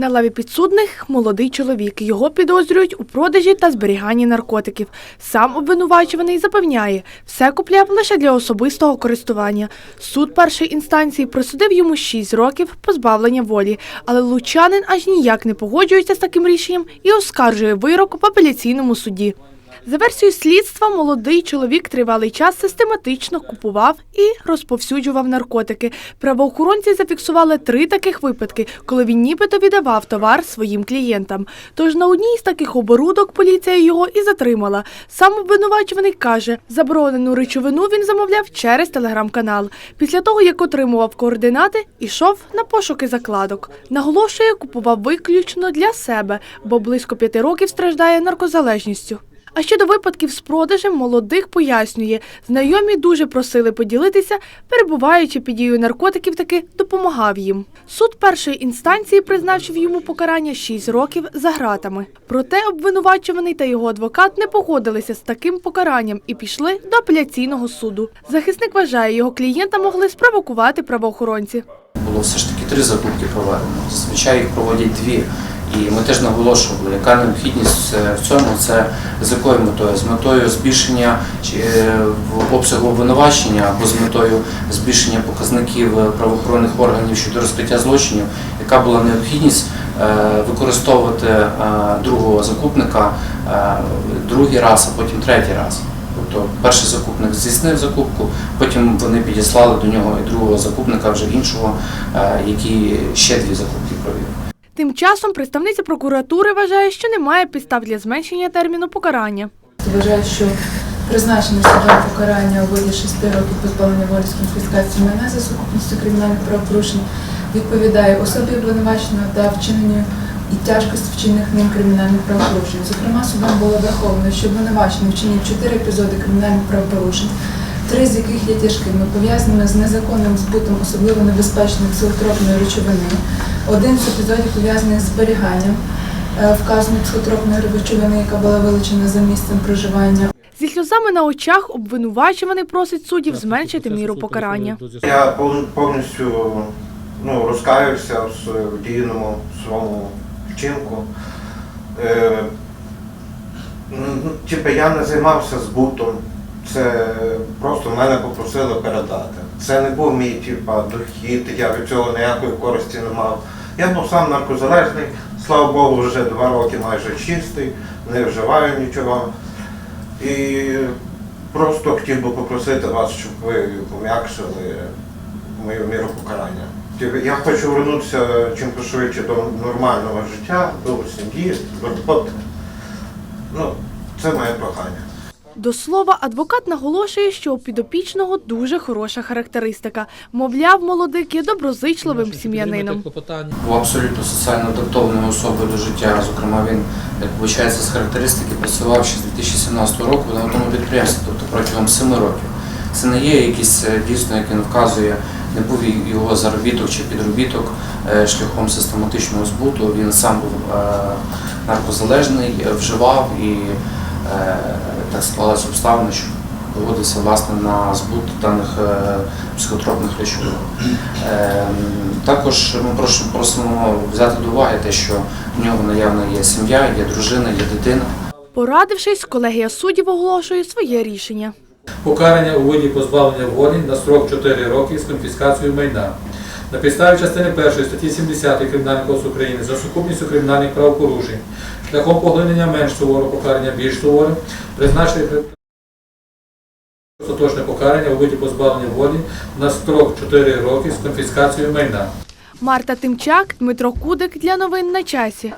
На лаві підсудних молодий чоловік. Його підозрюють у продажі та зберіганні наркотиків. Сам обвинувачуваний запевняє, все купляв лише для особистого користування. Суд першої інстанції присудив йому 6 років позбавлення волі, але лучанин аж ніяк не погоджується з таким рішенням і оскаржує вирок в апеляційному суді. За версією слідства, молодий чоловік тривалий час систематично купував і розповсюджував наркотики. Правоохоронці зафіксували три таких випадки, коли він нібито віддавав товар своїм клієнтам. Тож на одній з таких оборудок поліція його і затримала. Сам обвинувачуваний каже, заборонену речовину він замовляв через телеграм-канал. Після того, як отримував координати, ішов на пошуки закладок. Наголошує, купував виключно для себе, бо близько п'яти років страждає наркозалежністю. А щодо випадків з продажем молодих пояснює, знайомі дуже просили поділитися, перебуваючи під дією наркотиків, таки допомагав їм. Суд першої інстанції призначив йому покарання 6 років за ґратами. Проте обвинувачуваний та його адвокат не погодилися з таким покаранням і пішли до апеляційного суду. Захисник вважає, його клієнта могли спровокувати правоохоронці. Було все ж таки три закупки проведено. Зазвичай їх проводять дві. І ми теж наголошували, яка необхідність е, в цьому, це з якою метою? З метою збільшення е, обсягу обвинувачення або з метою збільшення показників е, правоохоронних органів щодо розкриття злочинів, яка була необхідність використовувати другого закупника другий раз, а потім третій раз. Тобто перший закупник здійснив закупку, потім вони підіслали до нього і другого закупника, вже іншого, який ще дві закупки провів. Тим часом представниця прокуратури вважає, що немає підстав для зменшення терміну покарання. Вважаю, що призначене судом покарання у виді 6 років позбавлення волі з конфіскацією майна за сукупністю кримінальних правопорушень відповідає особі обвинуваченого та вчиненню і тяжкості вчинених ним кримінальних правопорушень. Зокрема, судом було враховано, що обвинувачений вчинив 4 епізоди кримінальних правопорушень, три з яких є тяжкими, пов'язаними з незаконним збутом особливо небезпечної психотропної речовини. Один з епізодів пов'язаний з зберіганням е, вказаної психотропної речовини, яка була вилучена за місцем проживання. Зі сльозами на очах обвинувачуваний просить суддів зменшити міру покарання. Я повністю ну, розкаюся в дійному своєму вчинку. Е, ну, типу, я не займався збутом, це просто мене попросили передати. Це не був мій типа, дохід, я від цього ніякої користі не мав. Я був сам наркозалежний, слава Богу, вже два роки майже чистий, не вживаю нічого. І просто хотів би попросити вас, щоб ви пом'якшили мою міру покарання. Я хочу повернутися чим пошвидше до нормального життя, до сім'ї, до роботи. Ну, це моє прохання. До слова, адвокат наголошує, що у підопічного дуже хороша характеристика. Мовляв, молодик є доброзичливим сім'янином. Був абсолютно соціально адаптованою особою до життя. Зокрема, він, як виходить, з характеристики працював ще з 2017 року на одному підприємстві, тобто протягом 7 років. Це не є якийсь е, дійсно, як він вказує, не був його заробіток чи підробіток е, шляхом систематичного збуту. Він сам був е, наркозалежний, вживав і так склалися обставини, що поводився власне на збут даних е, психотропних речовин. Е, Також ми просимо взяти до уваги те, що в нього наявна є сім'я, є дружина, є дитина. Порадившись, колегія суддів оголошує своє рішення. Покарання у виді позбавлення волі на строк 4 роки з конфіскацією майна. На підставі частини 1 статті 70 Кримінального кодексу України за сукупністю кримінальних правопорушень шляхом поглинення менш суворого покарання більш суворим призначити остаточне покарання у виді позбавлення волі на строк 4 роки з конфіскацією майна. Марта Тимчак, Дмитро Кудик для новин на часі.